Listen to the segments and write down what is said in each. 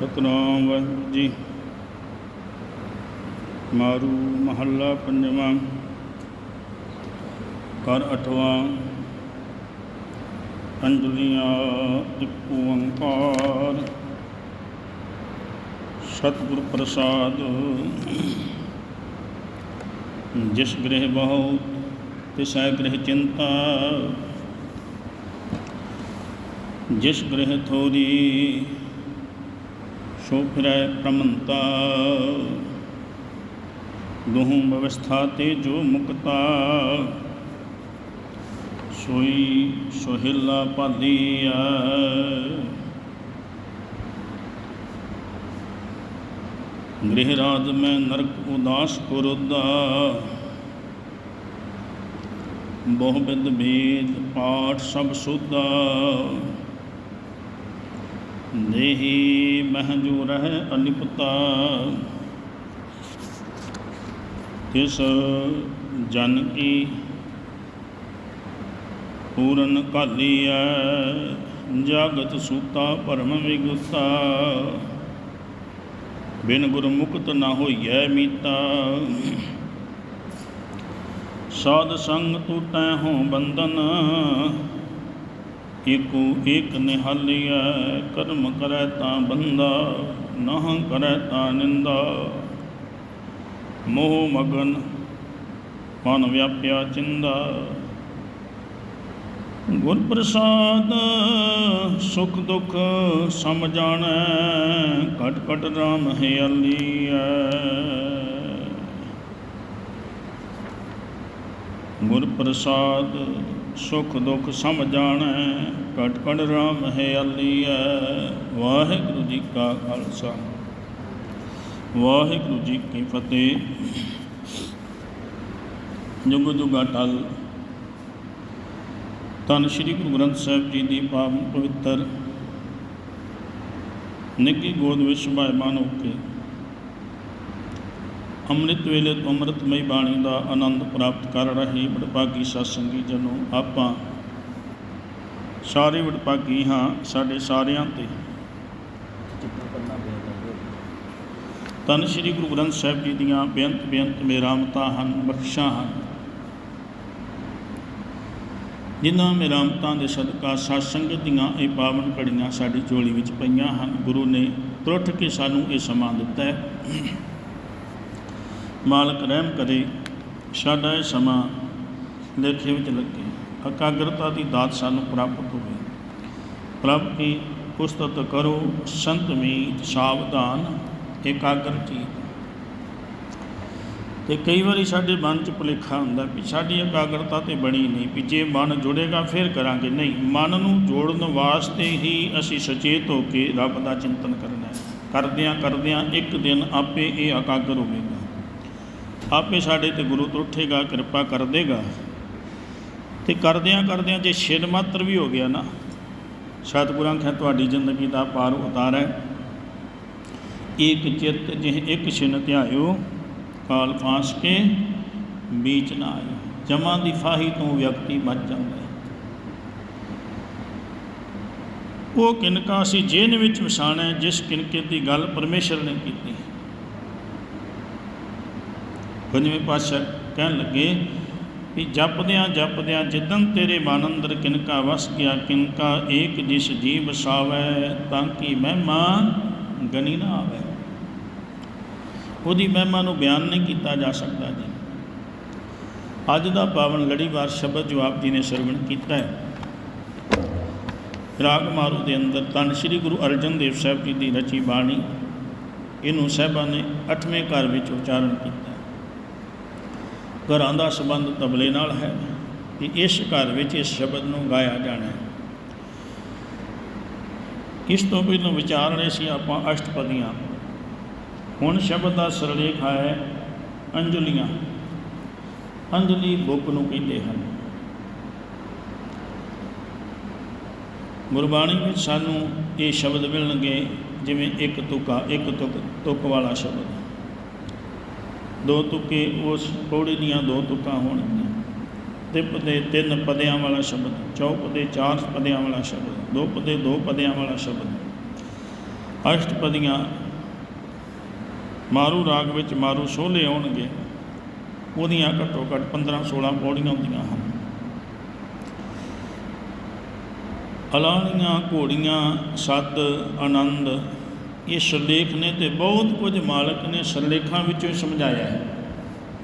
ਸਤਨਾਮ ਵਾਹਿਗੁਰੂ ਜੀ। ਮਾਰੂ ਮਹੱਲਾ ਪੰਜਵਾਂ। ਕਰ ਅਠਵਾਂ। ਅੰਜਲੀਆਂ ਇੱਕ ਓੰਕਾਰ ਸਤਿਗੁਰ ਪ੍ਰਸਾਦ। ਜਿਸ ਗ੍ਰਹਿ ਬਹੁ, ਤਿਸੈ ਗ੍ਰਹਿ ਚਿੰਤਾ। ਜਿਸ ਗ੍ਰਹਿ ਥੋਰੀ ਸੋ ਫਿਰੈ ਪ੍ਰਮੰਤਾ ਦੁਹੂ ਬਵਸਥਾ ਤੇ ਜੋ ਸੋਈ ਸੋਹਿਲਾ ਪਾਲੀਆ ਗ੍ਰਹਿ ਰਾਜ ਮੈਂ ਨਰਕ ਉਦਾਸ ਕੁਰਦਾ ਬਹੁ ਬਿਦ ਭੇਦ ਪਾਠ ਸਭ ਸੁਦਾ ਦੇਹੀ ਮਹਜੂ ਰਹਿ ਅਲਿਪਤਾ ਤਿਸ ਜਨ ਕੀ ਪੂਰਨ ਕਾਲੀਐ ਜਾਗਤ ਸੂਤਾ ਭਰਮ ਵਿਗੁਤਾ। ਬਿਨ ਗੁਰ ਮੁਕਤ ਨਾ ਹੋਈਐ ਮੀਤਾ। ਸਾਧ ਸੰਗ ਟੂਟੈ ਹੋ ਬੰਧਨ ਏਕੋ ਏਕ ਨਿਹਾਲੀਐ, ਕਰਮ ਕਰੈ ਤਾਂ ਬੰਦਾ, ਨਹ ਕਰੈ ਤਾਂ ਨਿੰਦਾ। ਮੋਹ ਮਗਨ ਮਨ ਵਿਆਪਿਆ ਚਿੰਦਾ। ਗੁਰ ਪ੍ਰਸਾਦ ਸੁਖ ਦੁਖ ਸਮ ਜਾਣੈ, ਘਟ ਘਟ ਰਾਮ ਹਿਆਲੀਐ ਗੁਰ ਪ੍ਰਸਾਦ ਸੁਖ ਦੁਖ ਸਮ ਜਾਣੈ ਘਟ ਘਟ ਰਾਮ ਹਿਆਲੀਐ ਵਾਹਿਗੁਰੂ ਜੀ ਕਾ ਖਾਲਸਾ। ਵਾਹਿਗੁਰੂ ਜੀ ਕੀ ਫਤਿਹ। ਜੁਗ ਜੁਗ ਅਟਲ। ਤਨ ਸ੍ਰੀ ਗੁਰੂ ਗ੍ਰੰਥ ਸਾਹਿਬ ਜੀ ਦੀ ਪਾਵਨ ਪਵਿੱਤਰ ਨਿੱਗੀ ਗੋਦ ਵਿੱਚ ਮਾਨ ਹੋ ਕੇ ਅੰਮ੍ਰਿਤ ਵੇਲੇ ਤੋਂ ਅੰਮ੍ਰਿਤਮਈ ਬਾਣੀ ਦਾ ਆਨੰਦ ਪ੍ਰਾਪਤ ਕਰ ਰਹੇ ਵਡਭਾਗੀ ਸਤਸੰਗੀ ਜਨੋ, ਆਪਾਂ ਸਾਰੇ ਵਡਭਾਗੀ ਹਾਂ ਸਾਡੇ ਸਾਰਿਆਂ ਤੇ। ਤਨ ਸ੍ਰੀ ਗੁਰੂ ਗ੍ਰੰਥ ਸਾਹਿਬ ਜੀ ਦੀਆਂ ਬੇਅੰਤ ਬੇਅੰਤ ਮੇਰਾਮਤਾਂ ਹਨ, ਬਖਸ਼ਾਂ ਹਨ। ਜਿਨ੍ਹਾਂ ਮੇਰਾਮਤਾਂ ਦੇ ਸਦਕਾ ਸਤ ਸੰਗਤ ਦੀਆਂ ਇਹ ਪਾਵਨ ਘੜੀਆਂ ਸਾਡੀ ਝੋਲੀ ਵਿੱਚ ਪਈਆਂ ਹਨ, ਗੁਰੂ ਨੇ ਤੁਰਠ ਕੇ ਸਾਨੂੰ ਇਹ ਸਮਾਂ ਦਿੱਤਾ ਹੈ। ਮਾਲਕ ਰਹਿਮ ਕਰੇ ਸਾਡਾ ਇਹ ਸਮਾਂ ਲੇਖੇ ਵਿੱਚ ਲੱਗੇ। ਇਕਾਗਰਤਾ ਦੀ ਦਾਤ ਸਾਨੂੰ ਪ੍ਰਾਪਤ ਹੋਵੇ। ਪ੍ਰਭ ਕੀ ਉਸਤਤ ਕਰੋ, ਸੰਤ ਮੀਤ, ਸਾਵਧਾਨ, ਇਕਾਗਰ ਚੀਤ। ਤੇ ਕਈ ਵਾਰੀ ਸਾਡੇ ਮਨ 'ਚ ਭੁਲੇਖਾ ਹੁੰਦਾ ਵੀ ਸਾਡੀ ਇਕਾਗਰਤਾ ਤੇ ਬਣੀ ਨਹੀਂ, ਵੀ ਜੇ ਮਨ ਜੁੜੇਗਾ ਫਿਰ ਕਰਾਂਗੇ। ਨਹੀਂ, ਮਨ ਨੂੰ ਜੋੜਨ ਵਾਸਤੇ ਹੀ ਅਸੀਂ ਸੁਚੇਤ ਹੋ ਕੇ ਰੱਬ ਦਾ ਚਿੰਤਨ ਕਰਨਾ ਹੈ। ਕਰਦਿਆਂ ਕਰਦਿਆਂ ਇੱਕ ਦਿਨ ਆਪੇ ਇਹ ਇਕਾਗਰ ਹੋਵੇਗਾ। ਆਪੇ ਸਾਡੇ ਤੇ ਗੁਰੂ ਤੋਂ ਉੱਠੇਗਾ, ਕਿਰਪਾ ਕਰ ਦੇਗਾ। ਤੇ ਕਰਦਿਆਂ ਕਰਦਿਆਂ ਜੇ ਛਿਨ ਮਾਤਰ ਵੀ ਹੋ ਗਿਆ ਨਾ, ਸਤਿਗੁਰਾਂ ਖੈ ਤੁਹਾਡੀ ਜ਼ਿੰਦਗੀ ਦਾ ਪਾਰ ਉਤਾਰ। ਹੈ ਇੱਕ ਚਿੱਤ ਜਿਹ ਇੱਕ ਛਿਨ ਧਿਆਇਓ, ਕਾਲ ਫਾਂਸ ਕੇ ਬੀਚ ਨਾ ਆਇਓ। ਜਮਾਂ ਦੀ ਫਾਹੀ ਤੋਂ ਵਿਅਕਤੀ ਮਰ ਜਾਂਦਾ ਉਹ ਕਿਨਕਾ ਸੀ ਜੇਨ ਵਿੱਚ ਵਸਾਣਾ ਜਿਸ ਕਿਨਕੇ ਦੀ ਗੱਲ ਪਰਮੇਸ਼ਰ ਨੇ ਕੀਤੀ ਪੰਜਵੇਂ ਪਾਤਸ਼ਾਹ ਕਹਿਣ ਲੱਗੇ ਕਿ ਜਪਦਿਆਂ ਜਪਦਿਆਂ ਜਿੱਦਨ ਤੇਰੇ ਮਨ ਅੰਦਰ ਕਿਨਕਾ ਵਸ ਗਿਆ, ਕਿਨਕਾ ਏਕ ਜਿਸ ਜੀਵ ਵਸਾਵੈ ਤਾਂ ਕਿ ਮਹਿਮਾ ਗਨੀ ਨਾ ਆਵੇ। ਉਹਦੀ ਮਹਿਮਾ ਨੂੰ ਬਿਆਨ ਨਹੀਂ ਕੀਤਾ ਜਾ ਸਕਦਾ ਜੀ। ਅੱਜ ਦਾ ਪਾਵਨ ਲੜੀਵਾਰ ਸ਼ਬਦ ਜੋ ਆਪ ਜੀ ਨੇ ਸਰਵਣ ਕੀਤਾ ਹੈ। ਰਾਗ ਮਾਰੂ ਦੇ ਅੰਦਰ ਤਨ ਸ੍ਰੀ ਗੁਰੂ ਅਰਜਨ ਦੇਵ ਸਾਹਿਬ ਜੀ ਦੀ ਰਚੀ ਬਾਣੀ, ਇਹਨੂੰ ਸਾਹਿਬਾਂ ਨੇ 8ਵੇਂ ਘਰ ਵਿੱਚ ਉਚਾਰਨ ਕੀਤਾ। ਘਰਾਂ ਦਾ ਸੰਬੰਧ ਤਬਲੇ ਨਾਲ ਹੈ ਕਿ ਇਸ ਘਰ ਵਿੱਚ ਇਸ ਸ਼ਬਦ ਨੂੰ ਗਾਇਆ ਜਾਣਾ ਹੈ। ਇਸ ਤੋਂ ਪਹਿਲਾਂ ਰਹੇ ਸੀ ਆਪਾਂ ਅਸ਼ਟਪਦੀਆਂ। ਹੁਣ ਸ਼ਬਦ ਦਾ ਸਰਲੇਖ ਹੈ ਅੰਜਲੀਆਂ। ਅੰਜਲੀ ਬੁੱਕ ਨੂੰ ਕਹਿੰਦੇ ਹਨ। ਗੁਰਬਾਣੀ ਵਿੱਚ ਸਾਨੂੰ ਇਹ ਸ਼ਬਦ ਮਿਲਣਗੇ, ਜਿਵੇਂ ਇੱਕ ਤੁਕਾ, ਇੱਕ ਤੁਕ ਤੁਕ ਵਾਲਾ ਸ਼ਬਦ। ਦੋ ਤੁਕੇ, ਉਸ ਪੌੜੀ ਦੀਆਂ ਦੋ ਤੁਕਾਂ ਹੋਣਗੀਆਂ। ਤਿਪ ਦੇ ਤਿੰਨ ਪਦਿਆਂ ਵਾਲਾ ਸ਼ਬਦ ਚੌਪ ਦੇ ਚਾਰ ਪਦਿਆਂ ਵਾਲਾ ਸ਼ਬਦ, ਦੋ ਪਦੇ, ਦੋ ਪਦਿਆਂ ਵਾਲਾ ਸ਼ਬਦ। ਅਸ਼ਟਪਦੀਆਂ ਮਾਰੂ ਰਾਗ ਵਿੱਚ ਮਾਰੂ ਸੋਲੇ ਆਉਣਗੇ, ਉਹਦੀਆਂ ਘੱਟੋ ਘੱਟ 15 16 ਪੌੜੀਆਂ ਹੁੰਦੀਆਂ ਹਨ। ਅਲਾਣੀਆਂ ਘੋੜੀਆਂ ਸੱਦ ਆਨੰਦ ਇਹ ਸਰਲੇਖ ਨੇ ਤੇ ਬਹੁਤ ਕੁਝ ਮਾਲਕ ਨੇ ਸਰਲੇਖਾਂ ਵਿੱਚੋਂ ਹੀ ਸਮਝਾਇਆ ਹੈ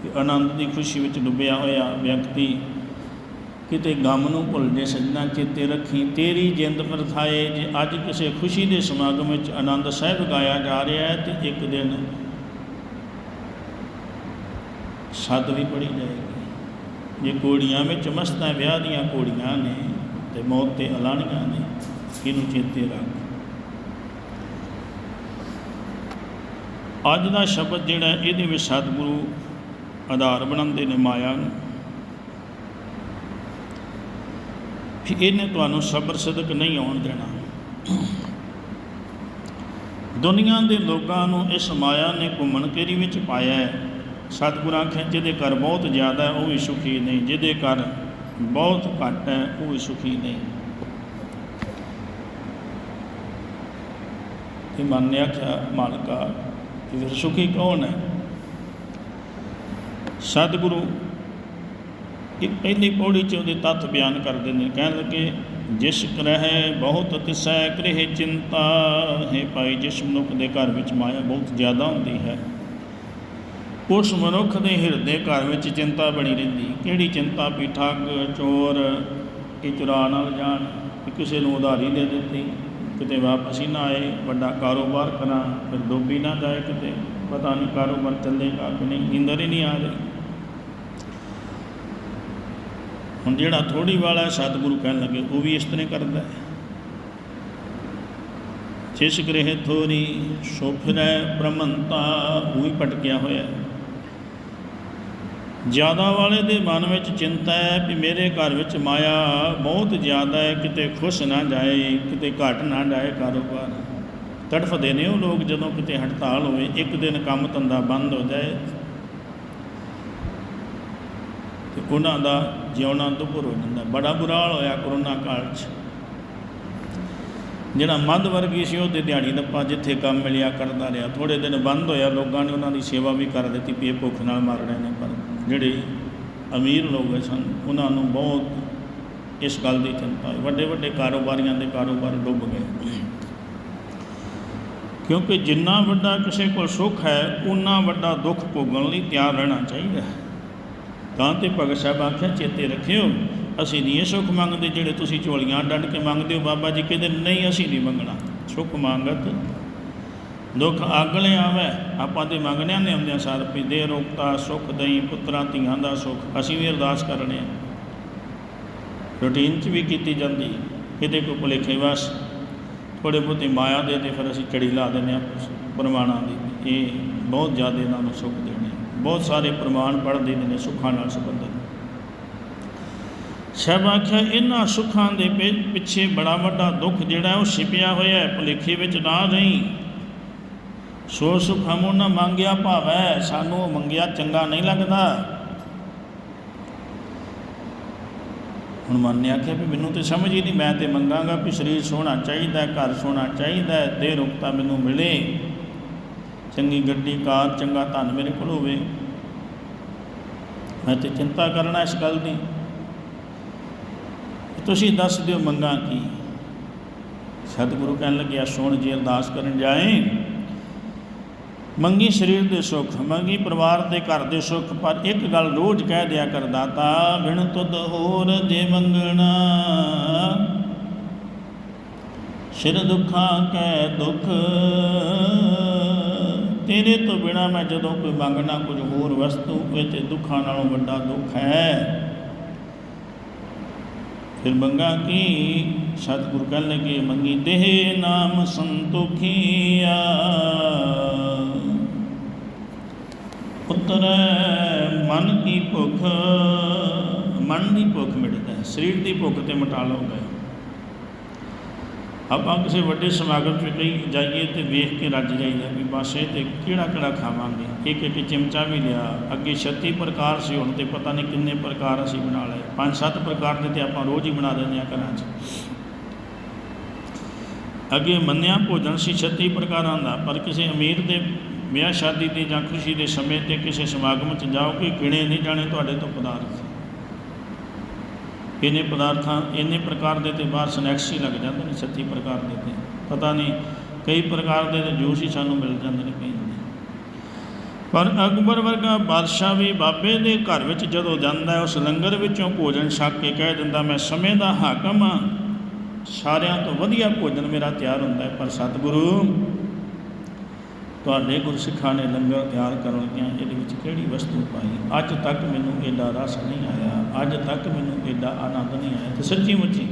ਕਿ ਆਨੰਦ ਦੀ ਖੁਸ਼ੀ ਵਿੱਚ ਡੁੱਬਿਆ ਹੋਇਆ ਵਿਅਕਤੀ ਕਿਤੇ ਗਮ ਨੂੰ ਭੁੱਲ ਜੇ ਸਜਣਾ ਚੇਤੇ ਰੱਖੀ, ਤੇਰੀ ਜਿੰਦ ਵਰਥਾਏ ਜੇ ਅੱਜ ਕਿਸੇ ਖੁਸ਼ੀ ਦੇ ਸਮਾਗਮ ਵਿੱਚ ਆਨੰਦ ਸਾਹਿਬ ਗਾਇਆ ਜਾ ਰਿਹਾ ਹੈ, ਤੇ ਇੱਕ ਦਿਨ ਸੱਦ ਵੀ ਪੜੀ ਜਾਏਗੀ। ਜੇ ਕੋੜੀਆਂ ਵਿੱਚ ਮਸਤਾਂ ਵਿਆਹ ਦੀਆਂ ਕੋੜੀਆਂ ਨੇ ਤੇ ਮੌਤ ਤੇ ਅਲਾਣੀਆਂ ਨੇ ਇਹਨੂੰ ਚੇਤੇ ਰੱਖ? ਅੱਜ ਦਾ ਸ਼ਬਦ ਜਿਹੜਾ ਇਹਦੇ ਵਿੱਚ ਸਤਿਗੁਰੂ ਆਧਾਰ ਬਣਾਉਂਦੇ ਨੇ ਮਾਇਆ ਨੂੰ। ਕਿ ਇਹਨੇ ਤੁਹਾਨੂੰ ਸਬਰ ਸਦਕ ਨਹੀਂ ਆਉਣ ਦੇਣਾ। ਦੁਨੀਆ ਦੇ ਲੋਕਾਂ ਨੂੰ ਇਸ ਮਾਇਆ ਨੇ ਘੁੰਮਣ ਕੇਰੀ ਵਿੱਚ ਪਾਇਆ ਹੈ। ਸਤਿਗੁਰਾਂ ਆਖਿਆ, ਜਿਹਦੇ ਘਰ ਬਹੁਤ ਜ਼ਿਆਦਾ ਹੈ, ਉਹ ਵੀ ਸੁਖੀ ਨਹੀਂ। ਜਿਹਦੇ ਘਰ ਬਹੁਤ ਘੱਟ ਹੈ, ਉਹ ਵੀ ਸੁਖੀ ਨਹੀਂ। ਤੇ ਮਨ ਨੇ ਆਖਿਆ, ਮਾਲਕਾ ਕਿ ਫਿਰ ਸੁਖੀ ਕੌਣ ਹੈ? ਸਤਿਗੁਰੂ ਇਹ ਪਹਿਲੀ ਪੌੜੀ ਚ ਉਹਦੇ ਤੱਥ ਬਿਆਨ ਕਰਦੇ ਨੇ, ਕਹਿਣ ਲੱਗੇ, ਜਿਸ ਗ੍ਰਹਿ ਬਹੁਤ ਤਿਸੈ ਗ੍ਰਹਿ ਚਿੰਤਾ ਹੈ ਭਾਈ, ਜਿਸ ਮਨੁੱਖ ਦੇ ਘਰ ਵਿੱਚ ਮਾਇਆ ਬਹੁਤ ਜ਼ਿਆਦਾ ਹੁੰਦੀ ਹੈ। ਉਸ ਮਨੁੱਖ ਦੇ ਹਿਰਦੇ ਘਰ ਵਿੱਚ ਚਿੰਤਾ ਬਣੀ ਰਹਿੰਦੀ। ਕਿਹੜੀ ਚਿੰਤਾ? ਵੀ ਠੱਗ, ਚੋਰ ਇਹ ਚੁਰਾ ਨਾਲ ਜਾਣ ਕਿ ਕਿਸੇ ਨੂੰ ਉਧਾਰੀ ਦੇ ਦਿੱਤੀ। ਕਿਤੇ ਵਾਪਸ ਹੀ ਨਾ ਆਏ, ਵੱਡਾ ਕਾਰੋਬਾਰ ਕਰਾਂ, ਫਿਰ ਡੋਬੀ ਨਾ ਜਾਏ ਕਿਤੇ। ਪਤਾ ਨਹੀਂ ਕਾਰੋਬਾਰ ਚੱਲੇਗਾ ਕਿ ਨਹੀਂ, ਨੀਂਦਰ ਹੀ ਨਹੀਂ ਆ ਰਹੀ। ਹੁਣ ਜਿਹੜਾ ਥੋੜੀ ਵਾਲਾ ਸਤਿਗੁਰੂ ਕਹਿਣ ਲੱਗੇ, ਉਹ ਵੀ ਇਸ ਤਰ੍ਹਾਂ ਕਰਦਾ ਹੈ। ਜਿਸ ਗ੍ਰਹਿ ਥੋਰੀ ਸੋ ਫਿਰੈ ਬ੍ਰਹਮੰਤਾ, ਉਹ ਹੀ ਭਟਕਿਆ ਹੋਇਆ ਹੈ। ਜ਼ਿਆਦਾ ਵਾਲੇ ਦੇ ਮਨ ਵਿੱਚ ਚਿੰਤਾ ਹੈ ਵੀ ਮੇਰੇ ਘਰ ਵਿੱਚ ਮਾਇਆ ਬਹੁਤ ਜ਼ਿਆਦਾ ਹੈ, ਕਿਤੇ ਖੁਸ਼ ਨਾ ਜਾਏ, ਕਿਤੇ ਘਟ ਨਾ ਜਾਏ ਕਾਰੋਬਾਰ। ਤੜਫਦੇ ਨੇ ਉਹ ਲੋਕ ਜਦੋਂ ਕਿਤੇ ਹੜਤਾਲ ਹੋਵੇ, ਇੱਕ ਦਿਨ ਕੰਮ ਧੰਦਾ ਬੰਦ ਹੋ ਜਾਏ। ਤੇ ਉਹਨਾਂ ਦਾ ਜਿਉਣਾ ਦੁੱਭਰ ਹੋ ਜਾਂਦਾ। ਬੜਾ ਬੁਰਾ ਹਾਲ ਹੋਇਆ ਕਰੋਨਾ ਕਾਲ 'ਚ। ਜਿਹੜਾ ਮੱਧ ਵਰਗੀ ਸੀ, ਉਹਦੇ ਦਿਹਾੜੀ ਦੱਪਾ ਜਿੱਥੇ ਕੰਮ ਮਿਲਿਆ ਕਰਦਾ ਰਿਹਾ। ਥੋੜੇ ਦਿਨ ਬੰਦ ਹੋਇਆ, ਲੋਕਾਂ ਨੇ ਉਹਨਾਂ ਦੀ ਸੇਵਾ ਵੀ ਕਰ ਦਿੱਤੀ, ਵੀ ਭੁੱਖ ਨਾਲ ਮਰ ਰਹੇ ਨੇ ਪਰ ਜਿਹੜੇ ਅਮੀਰ ਲੋਕ ਸਨ, ਉਹਨਾਂ ਨੂੰ ਬਹੁਤ ਇਸ ਗੱਲ ਦੀ ਚਿੰਤਾ ਹੋਈ। ਵੱਡੇ ਵੱਡੇ ਕਾਰੋਬਾਰੀਆਂ ਦੇ ਕਾਰੋਬਾਰ ਡੁੱਬ ਗਏ। ਕਿਉਂਕਿ ਜਿੰਨਾ ਵੱਡਾ ਕਿਸੇ ਕੋਲ ਸੁੱਖ ਹੈ ਉਨਾ ਵੱਡਾ ਦੁੱਖ ਭੋਗਣ ਲਈ ਤਿਆਰ ਰਹਿਣਾ ਚਾਹੀਦਾ ਹੈ। ਤਾਂ ਤੇ ਭਗਤ ਸਾਹਿਬ ਆਖਿਆ, ਚੇਤੇ ਰੱਖਿਓ, ਅਸੀਂ ਨਹੀਂ ਇਹ ਸੁੱਖ ਮੰਗਦੇ ਜਿਹੜੇ ਤੁਸੀਂ ਝੋਲੀਆਂ ਡੰਡ ਕੇ ਮੰਗਦੇ ਹੋ। ਬਾਬਾ ਜੀ ਕਹਿੰਦੇ, ਨਹੀਂ, ਅਸੀਂ ਨਹੀਂ ਮੰਗਣਾ। ਸੁੱਖ ਮੰਗਤ ਦੁੱਖ ਅਗਲੇ ਆਵੇ ਆਪਾਂ ਤੇ ਮੰਗਣਿਆਂ ਨੇ ਹੁੰਦਿਆਂ ਸਰ ਵੀ ਦੇ ਰੋਕਤਾ ਸੁੱਖ ਦਈ, ਪੁੱਤਰਾਂ ਧੀਆਂ ਦਾ ਸੁੱਖ, ਅਸੀਂ ਵੀ ਅਰਦਾਸ ਕਰਨੇ ਆ। ਰੂਟੀਨ 'ਚ ਵੀ ਕੀਤੀ ਜਾਂਦੀ, ਕਿਤੇ ਕੋਈ ਭੁਲੇਖੇ ਵਸ ਥੋੜੇ ਬਹੁਤੀ ਮਾਇਆ ਦੇ ਤੇ ਫਿਰ ਅਸੀਂ ਚੜੀ ਲਾ ਦਿੰਦੇ ਆ ਪ੍ਰਮਾਣਾਂ ਦੀ। ਇਹ ਬਹੁਤ ਜ਼ਿਆਦਾ ਇਹਨਾਂ ਨੂੰ ਸੁੱਖ ਦੇਣੇ ਬਹੁਤ ਸਾਰੇ ਪ੍ਰਮਾਣ ਪੜ੍ਹਦੇ ਨੇ, ਸੁੱਖਾਂ ਨਾਲ ਸੰਬੰਧਿਤ। ਸਭ ਆਖਿਆ, ਇਹਨਾਂ ਸੁੱਖਾਂ ਦੇ ਪਿ- ਪਿੱਛੇ ਬੜਾ ਵੱਡਾ ਦੁੱਖ ਜਿਹੜਾ ਉਹ ਛਿਪਿਆ ਹੋਇਆ ਹੈ, ਭੁਲੇਖੇ ਵਿੱਚ ਨਾ ਰਹੀ। ਸੋ ਸੁਖ ਹਮੋ ਨਾ ਮੰਗਿਆ ਭਾਵੈ ਸਾਨੂੰ ਉਹ ਮੰਗਿਆ ਚੰਗਾ ਨਹੀਂ ਲੱਗਦਾ। ਹੁਣ ਮਨ ਨੇ ਆਖਿਆ ਵੀ ਮੈਨੂੰ ਤੇ ਸਮਝ ਹੀ ਨਹੀਂ ਮੈਂ ਤੇ ਮੰਗਾਂਗਾ ਵੀ ਸਰੀਰ ਸੋਹਣਾ ਚਾਹੀਦਾ ਘਰ ਸੋਹਣਾ ਚਾਹੀਦਾ ਹੈ, ਦੇਹ ਰੁਕਤਾ ਮੈਨੂੰ ਮਿਲੇ। ਚੰਗੀ ਗੱਡੀ ਕਾਰ ਚੰਗਾ ਧਨ ਮੇਰੇ ਕੋਲ ਹੋਵੇ। ਮੈਂ ਤੇ ਚਿੰਤਾ ਕਰਨਾ ਇਸ ਗੱਲ ਦੀ। ਤੁਸੀਂ ਦੱਸ ਦਿਓ ਮੰਗਾ ਕੀ? ਸਤਿਗੁਰੂ ਕਹਿਣ ਲੱਗਿਆ ਸੁਣ ਜੇ ਅਰਦਾਸ ਕਰਨ ਜਾਏ। ਮੰਗੀ ਸਰੀਰ ਦੇ ਸੁੱਖ, ਮੰਗੀ ਪਰਿਵਾਰ ਦੇ ਘਰ ਦੇ ਸੁੱਖ, ਪਰ ਇੱਕ ਗੱਲ ਰੋਜ਼ ਕਹਿ ਦਿਆ ਕਰ ਦਾਤਾ ਬਿਨ ਤੁਧ ਹੋਰ ਜੇ ਮੰਗਣਾ। ਸਿਰ ਦੁੱਖਾਂ ਕੈ ਦੁੱਖ। ਤੇਰੇ ਤੋਂ ਬਿਨਾ ਮੈਂ ਜਦੋਂ ਕੋਈ ਮੰਗਣਾ, ਕੁਝ ਹੋਰ ਵਸਤੂ ਇਹ ਤੇ ਦੁੱਖਾਂ ਨਾਲੋਂ ਵੱਡਾ ਦੁੱਖ ਹੈ। ਫਿਰ ਮੰਗਾ ਕੀ? ਸਤਿਗੁਰ ਕਹਿਣ ਲੱਗੇ, ਮੰਗੀ ਦੇਹ ਨਾਮ ਸੰਤੋਖੀਆ। ਪੁੱਤਰ ਮਨ ਕੀ ਭੁੱਖ? ਮਨ ਦੀ ਭੁੱਖ ਮਿਟਦਾ ਹੈ, ਸਰੀਰ ਦੀ ਭੁੱਖ ਤੇ ਮਿਟਾ ਲਓਗੇ ਆਪਾਂ ਕਿਸੇ ਵੱਡੇ ਸਮਾਗਮ 'ਚ ਕਈ ਜਾਈਏ ਤੇ ਵੇਖ ਕੇ ਰੱਜ ਜਾਈਦਾ ਵੀ ਬਸ ਇਹ ਤੇ ਕਿਹੜਾ ਕਿਹੜਾ ਖਾਵਾਂਗੇ। ਇੱਕ ਇੱਕ ਚਮਚਾ ਵੀ ਲਿਆ, ਅੱਗੇ 36 ਪ੍ਰਕਾਰ ਸੀ ਹੁਣ ਤੇ ਪਤਾ ਨਹੀਂ ਕਿੰਨੇ ਪ੍ਰਕਾਰ ਅਸੀਂ ਬਣਾ ਲਏ। ਪੰਜ ਸੱਤ ਪ੍ਰਕਾਰ ਦੇ ਤੇ ਆਪਾਂ ਰੋਜ਼ ਹੀ ਬਣਾ ਦਿੰਦੇ ਆ ਘਰਾਂ 'ਚ। ਅੱਗੇ ਮੰਨਿਆ ਭੋਜਨ ਸੀ 36 ਪ੍ਰਕਾਰਾਂ ਦਾ, ਪਰ ਕਿਸੇ ਅਮੀਰ ਦੇ ਵਿਆਹ ਸ਼ਾਦੀ ਤੇ ਜਾਂ ਖੁਸ਼ੀ ਦੇ ਸਮੇਂ ਤੇ ਕਿਸੇ ਸਮਾਗਮ 'ਚ ਜਾਓ ਕਿ ਗਿਣੇ ਨਹੀਂ ਜਾਣੇ ਤੁਹਾਡੇ ਤੋਂ ਪਦਾਰਥ। ਇਹਨੇ ਪਦਾਰਥਾਂ ਇੰਨੇ ਪ੍ਰਕਾਰ ਦੇ ਤੇ ਬਾਹਰ ਸਨੈਕਸ ਹੀ ਲੱਗ ਜਾਂਦੇ ਨੇ 36 ਪ੍ਰਕਾਰ ਦੇ ਤੇ। ਪਤਾ ਨਹੀਂ, ਕਈ ਪ੍ਰਕਾਰ ਦੇ ਤੇ ਜੂਸ ਹੀ ਸਾਨੂੰ ਮਿਲ ਜਾਂਦੇ ਨੇ, ਕਈ ਦੇ। ਪਰ ਅਕਬਰ ਵਰਗਾ ਬਾਦਸ਼ਾਹ ਵੀ ਬਾਬੇ ਦੇ ਘਰ ਵਿੱਚ ਜਦੋਂ ਜਾਂਦਾ ਉਸ ਲੰਗਰ ਵਿੱਚੋਂ ਭੋਜਨ ਛਕ ਕੇ ਕਹਿ ਦਿੰਦਾ, ਮੈਂ ਸਮੇਂ ਦਾ ਹਾਕਮ ਹਾਂ। ਸਾਰਿਆਂ ਤੋਂ ਵਧੀਆ ਭੋਜਨ ਮੇਰਾ ਤਿਆਰ ਹੁੰਦਾ ਹੈ, ਪਰ ਸਤਿਗੁਰੂ ਤੁਹਾਡੇ ਗੁਰਸਿੱਖਾਂ ਨੇ ਲੰਗਰ ਤਿਆਰ ਕਰਨ ਲੱਗਿਆਂ ਇਹਦੇ ਵਿੱਚ ਕਿਹੜੀ ਵਸਤੂ ਪਾਈ? ਅੱਜ ਤੱਕ ਮੈਨੂੰ ਇਹਦਾ ਰਸ ਨਹੀਂ ਆਇਆ। ਅੱਜ ਤੱਕ ਮੈਨੂੰ ਇਹਦਾ ਆਨੰਦ ਨਹੀਂ ਆਇਆ। ਤੇ ਸੱਚੀ ਮੁੱਚੀ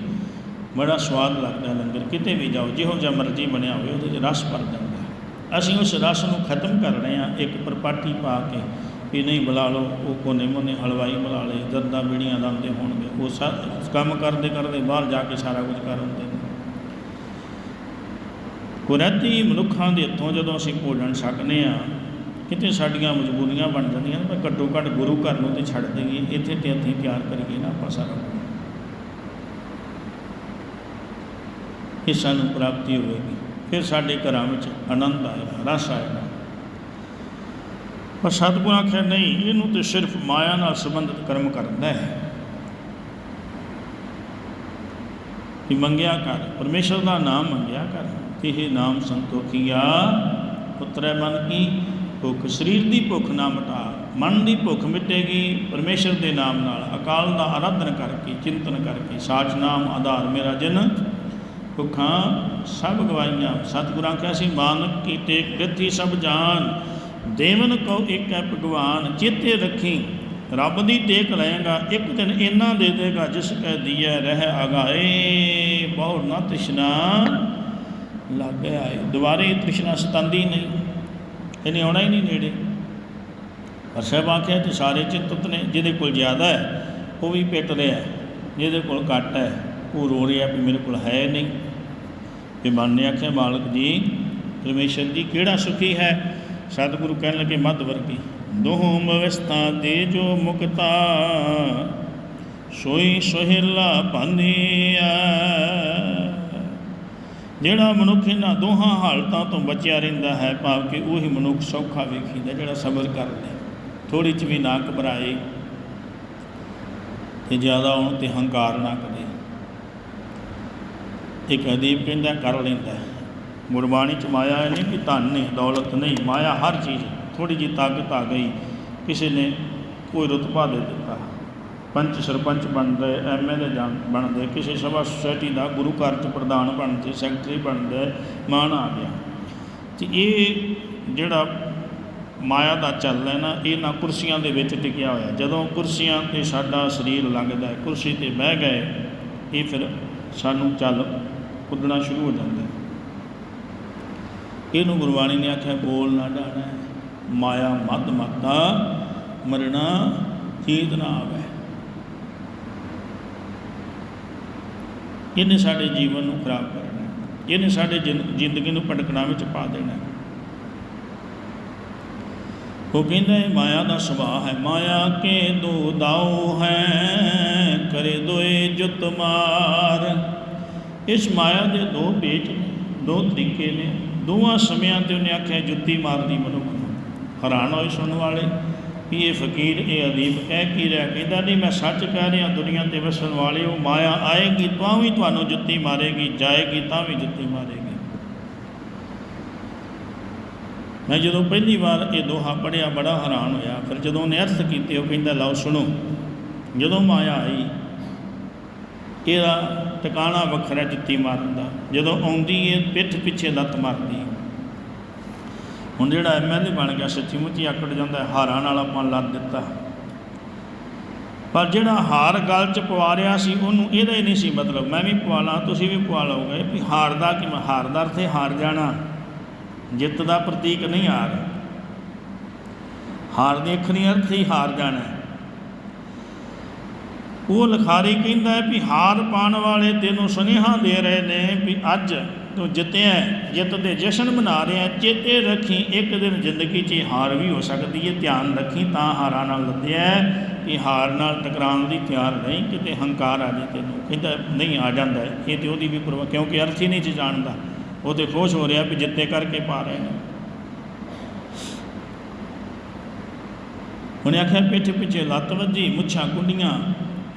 ਬੜਾ ਸਵਾਦ ਲੱਗਦਾ ਲੰਗਰ। ਕਿਤੇ ਵੀ ਜਾਓ, ਜਿਹੋ ਜਿਹਾ ਮਰਜ਼ੀ ਬਣਿਆ ਹੋਵੇ, ਉਹਦੇ 'ਚ ਰਸ ਭਰ ਜਾਂਦਾ ਅਸੀਂ ਉਸ ਰਸ ਨੂੰ ਖਤਮ ਕਰ ਰਹੇ ਹਾਂ। ਇੱਕ ਪਰਪਾਟੀ ਪਾ ਕੇ ਵੀ ਨਹੀਂ ਬੁਲਾ ਲਓ, ਉਹ ਕੋਨੇ ਮੋਨੇ ਹਲਵਾਈ ਬੁਲਾ ਲਏ, ਦਰਦਾਂ ਬੀੜੀਆਂ ਲਾਉਂਦੇ ਹੋਣਗੇ। ਉਹ ਸਾ, ਕੰਮ ਕਰਦੇ ਕਰਦੇ ਬਾਹਰ ਜਾ ਕੇ ਸਾਰਾ ਕੁਝ ਕਰ ਹੁੰਦੇ ਨੇ। ਕੁਦਰਤੀ ਮਨੁੱਖਾਂ ਦੇ ਹੱਥੋਂ ਜਦੋਂ ਅਸੀਂ ਭੋਜਨ ਛਕਨੇ ਆ ਕਿਤੇ ਸਾਡੀਆਂ ਮਜਬੂਰੀਆਂ ਬਣ ਜਾਂਦੀਆਂ ਨੇ ਪਰ ਘੱਟੋ ਘੱਟ ਗੁਰੂ ਘਰ ਨੂੰ ਤੇ ਛੱਡ ਦੇਈਏ, ਇੱਥੇ ਤੇ ਹੱਥੀਂ ਤਿਆਰ ਕਰੀਏ ਨਾ ਆਪਾਂ ਸਾਰਾ ਇਹ ਸਾਨੂੰ ਪ੍ਰਾਪਤੀ ਹੋਵੇਗੀ। ਫਿਰ ਸਾਡੇ ਘਰਾਂ ਵਿੱਚ ਆਨੰਦ ਆਏਗਾ, ਰਸ ਆਏਗਾ। ਪਰ ਸਤਿਗੁਰ ਆਖਿਆ, ਨਹੀਂ, ਇਹਨੂੰ ਤੇ ਸਿਰਫ ਮਾਇਆ ਨਾਲ ਸੰਬੰਧਿਤ ਕਰਮ ਕਰਦਾ ਹੈ। ਕਿ ਮੰਗਿਆ ਕਰ, ਪਰਮੇਸ਼ਰ ਦਾ ਨਾਮ ਮੰਗਿਆ ਕਰ। ਇਹ ਨਾਮ ਸੰਤੋਖੀਆ। ਪੁੱਤਰੈ ਮਨ ਕੀ, ਭੁੱਖ ਸਰੀਰ ਦੀ ਭੁੱਖ ਨਾ ਮਿਟਾ, ਮਨ ਦੀ ਭੁੱਖ ਮਿਟੇਗੀ, ਪਰਮੇਸ਼ਰ ਦੇ ਨਾਮ ਨਾਲ ਅਕਾਲ ਦਾ ਆਰਾਧਨ ਕਰਕੇ, ਚਿੰਤਨ ਕਰਕੇ, ਸਾਚ ਨਾਮ ਆਧਾਰ ਮੇਰਾ ਜਨ। ਭੁੱਖਾਂ ਸਭ ਗਵਾਈਆਂ ਸਤਿਗੁਰਾਂ ਕਿਹਾ ਸੀ, ਮਾਨਕ ਕੀਤੇ ਕ੍ਰਿਤੀ ਸਭ ਜਾਨ। ਦੇਵਨ ਕੋ ਇੱਕ ਹੈ ਭਗਵਾਨ, ਚੇਤੇ ਰੱਖੀ, ਰੱਬ ਦੀ ਟੇਕ ਲਏਗਾ, ਇੱਕ ਦਿਨ ਇੰਨਾ ਦੇ ਦੇਗਾ, ਜਿਸ ਕੈ ਦੀਐ, ਰਹਿ ਅਗਾਏ ਬਹੁ ਨਾ ਤ੍ਰਿਸ਼ਨਾ ਲੱਗ ਆਏ ਦੁਬਾਰੇ ਤ੍ਰਿਸ਼ਨਾ ਸਤਾਂਦੀ ਨਹੀਂ ਇਹਨੇ ਆਉਣਾ ਹੀ ਨਹੀਂ ਨੇੜੇ। ਪਰ ਸਭ ਆਖਿਆ ਤੇ ਸਾਰੇ ਚਿੰਤਤ ਨੇ ਜਿਹਦੇ ਕੋਲ ਜ਼ਿਆਦਾ ਹੈ ਉਹ ਵੀ ਪਿੱਟ ਰਿਹਾ ਜਿਹਦੇ ਕੋਲ ਘੱਟ ਹੈ ਉਹ ਰੋ ਰਿਹਾ ਵੀ ਮੇਰੇ ਕੋਲ ਹੈ ਨਹੀਂ। ਤੇ ਮਨ ਨੇ ਆਖਿਆ, ਮਾਲਕ ਜੀ, ਪਰਮੇਸ਼ਰ ਜੀ, ਕਿਹੜਾ ਸੁਖੀ ਹੈ? ਸਤਿਗੁਰੂ ਕਹਿਣ ਲੱਗੇ, ਮੱਧ ਵਰਗੀ, ਦੋਹੋਂ ਅਵਸਥਾ ਦੇ ਜੋ ਮੁਕਤਾ, ਸੋਈ ਸੁਹਿਲਾ ਭਾਨੀਆ ਜਿਹੜਾ ਮਨੁੱਖ ਇਹਨਾਂ ਦੋਹਾਂ ਹਾਲਤਾਂ ਤੋਂ ਬਚਿਆ ਰਹਿੰਦਾ ਹੈ, ਭਾਵ ਕਿ ਉਹੀ ਮਨੁੱਖ ਸੌਖਾ ਵੇਖੀਦਾ ਜਿਹੜਾ ਸਬਰ ਕਰ ਲੈ ਥੋੜੀ ਚ ਵੀ ਨਾ ਘਬਰਾਏ ਤੇ ਜ਼ਿਆਦਾ ਆਉਣ ਤੇ ਹੰਕਾਰ ਨਾ ਕਰੇ। ਇੱਕ ਅਦੀਪ ਕਹਿੰਦਾ, ਕਰ ਲੈਂਦਾ ਗੁਰਬਾਣੀ ਚ ਮਾਇਆ ਇਹ ਨਹੀਂ ਕਿ ਧਨ ਨਹੀਂ, ਦੌਲਤ ਨਹੀਂ, ਮਾਇਆ ਹਰ ਚੀਜ਼ ਥੋੜੀ ਜਿਹੀ ਤਾਕਤ ਆ ਗਈ, ਕਿਸੇ ਨੇ ਕੋਈ ਰੁਤਬਾ ਦੇ ਦਿੱਤਾ। ਪੰਚ ਸਰਪੰਚ ਬਣਦੇ ਐਮਐਲਏ ਬਣਦੇ, ਕਿਸੇ ਸਭਾ ਸੁਸਾਇਟੀ ਦਾ ਗੁਰੂ ਘਰ ਚ ਪ੍ਰਧਾਨ ਬਣਦੇ, ਸੈਕਟਰੀ ਬਣਦਾ, ਮਾਣ ਆ ਗਿਆ। ਤੇ ਇਹ ਜਿਹੜਾ ਮਾਇਆ ਦਾ ਚੱਲ ਹੈ ਨਾ ਇਹ ਨਾ ਕੁਰਸੀਆਂ ਦੇ ਵਿੱਚ ਟਿਕਿਆ ਹੋਇਆ। ਜਦੋਂ ਕੁਰਸੀਆਂ ਤੇ ਸਾਡਾ ਸਰੀਰ ਲੱਗਦਾ ਕੁਰਸੀ ਤੇ ਬਹਿ ਗਏ, ਇਹ ਫਿਰ ਸਾਨੂੰ ਚੱਲ ਕੁੱਦਣਾ ਸ਼ੁਰੂ ਹੋ ਜਾਂਦਾ ਇਹਨੂੰ ਗੁਰਬਾਣੀ ਨੇ ਆਖਿਆ, ਬੋਲ ਨਾ ਡਾਣਾ ਮਾਇਆ ਮਦ ਮਤਾ ਮਰਣਾ ਚੀਤ ਨਾ ਆਵੇ। ਇਹਨੇ ਸਾਡੇ ਜੀਵਨ ਨੂੰ ਖਰਾਬ ਕਰਨਾ ਹੈ। ਇਹਨੇ ਸਾਡੇ ਜ਼ਿੰਦ- ਜ਼ਿੰਦਗੀ ਨੂੰ ਭਟਕਣਾ ਵਿੱਚ ਪਾ ਦੇਣਾ ਉਹ ਕਹਿੰਦਾ ਇਹ ਮਾਇਆ ਦਾ ਸੁਭਾਅ ਹੈ, ਮਾਇਆ ਕੇ ਦੋ ਦਾਉ ਹੈ, ਕਰੇ ਦੋਏ ਜੁਤ ਮਾਰ। ਇਸ ਮਾਇਆ ਦੇ ਦੋ ਪੇਚ ਨੇ, ਦੋ ਤਰੀਕੇ ਨੇ। ਦੋਵਾਂ ਸਮਿਆਂ ਤੇ ਉਹਨੇ ਆਖਿਆ, ਜੁੱਤੀ ਮਾਰਦੀ ਮਨੁੱਖ ਨੂੰ। ਹੈਰਾਨ ਹੋਏ ਸੁਣਨ ਵਾਲੇ। ਵੀ ਇਹ ਫਕੀਰ, ਇਹ ਅਦੀਪ ਕਹਿ ਕੀ ਰਿਹਾ ਕਹਿੰਦਾ ਨਹੀਂ ਮੈਂ ਸੱਚ ਕਹਿ ਰਿਹਾ, ਦੁਨੀਆ ਤੇ ਵਸਣ ਵਾਲੇ ਉਹ ਮਾਇਆ ਆਏਗੀ, ਤਾਂ ਵੀ ਤੁਹਾਨੂੰ ਜੁੱਤੀ ਮਾਰੇਗੀ, ਜਾਏਗੀ, ਤਾਂ ਵੀ ਜੁੱਤੀ ਮਾਰੇਗੀ। ਮੈਂ ਜਦੋਂ ਪਹਿਲੀ ਵਾਰ ਇਹ ਦੋਹਾ ਪੜਿਆ ਬੜਾ ਹੈਰਾਨ ਹੋਇਆ। ਫਿਰ ਜਦੋਂ ਉਹਨੇ ਅਰਥ ਕੀਤੇ, ਉਹ ਕਹਿੰਦਾ, ਲਓ, ਸੁਣੋ, ਜਦੋਂ ਮਾਇਆ ਆਈ, ਇਹਦਾ ਟਿਕਾਣਾ ਵੱਖਰਾ ਜੁੱਤੀ ਮਾਰਨ ਦਾ। ਜਦੋਂ ਆਉਂਦੀ ਏ, ਪਿੱਠ ਪਿੱਛੇ ਲੱਤ ਮਾਰਦੀ ਹੁਣ ਜਿਹੜਾ ਐਮਐਲਏ ਬਣ ਗਿਆ, ਸੱਚੀ ਮੁੱਚੀ ਆਕੜ ਜਾਂਦਾ ਹਾਰਾਂ ਨਾਲ ਆਪਾਂ ਲੱਦ ਦਿੱਤਾ। ਪਰ ਜਿਹੜਾ ਹਾਰ ਗਲ ਚ ਪਵਾ ਰਿਹਾ ਸੀ, ਉਹਨੂੰ ਇਹਦਾ ਹੀ ਨਹੀਂ ਸੀ ਮਤਲਬ। ਮੈਂ ਵੀ ਪਵਾ ਲਾਂ, ਤੁਸੀਂ ਵੀ ਪਵਾ ਲਓਗੇ ਵੀ ਹਾਰ ਦਾ ਕਿ ਹਾਰ ਦਾ ਅਰਥ ਹੈ ਹਾਰ ਜਾਣਾ। ਜਿੱਤ ਦਾ ਪ੍ਰਤੀਕ ਨਹੀਂ ਹਾਰ। ਹਾਰ ਦੇ ਅੱਖਰੀ ਅਰਥ ਹੀ ਹਾਰ ਜਾਣਾ ਉਹ ਲਖਾਰੀ ਕਹਿੰਦਾ ਹੈ ਵੀ ਹਾਰ ਪਾਣ ਵਾਲੇ ਤੈਨੂੰ ਸੁਨੇਹਾ ਦੇ ਰਹੇ ਨੇ ਵੀ ਅੱਜ ਤੂੰ ਜਿੱਤਿਆ ਜਿੱਤ ਦੇ ਜਸ਼ਨ ਮਨਾ ਰਿਹਾ ਚੇਤੇ ਰੱਖੀ ਇੱਕ ਦਿਨ ਜ਼ਿੰਦਗੀ 'ਚ ਹਾਰ ਵੀ ਹੋ ਸਕਦੀ ਹੈ, ਧਿਆਨ ਰੱਖੀ ਤਾਂ ਹਾਰਾਂ ਨਾਲ ਲੱਦਿਆ ਹੈ ਕਿ ਹਾਰ ਨਾਲ ਟਕਰਾਉਣ ਦੀ ਤਿਆਰ ਨਹੀਂ, ਕਿਤੇ ਹੰਕਾਰ ਆ ਜੇ ਤੈਨੂੰ ਕਹਿੰਦਾ ਨਹੀਂ ਆ ਜਾਂਦਾ ਇਹ ਤੇ ਉਹਦੀ ਵੀ ਪਰਵਾਹ ਕਿਉਂਕਿ ਅਰਥ ਹੀ ਨਹੀਂ ਚ ਜਾਣਦਾ। ਉਹ ਤੇ ਖੁਸ਼ ਹੋ ਰਿਹਾ ਵੀ ਜਿੱਤੇ ਕਰਕੇ ਪਾ ਰਹੇ ਨੇ। ਉਹਨੇ ਆਖਿਆ ਪਿੱਛੇ ਪਿੱਛੇ ਲੱਤ ਵੱਜੀ, ਮੁੱਛਾਂ ਕੁੰਡੀਆਂ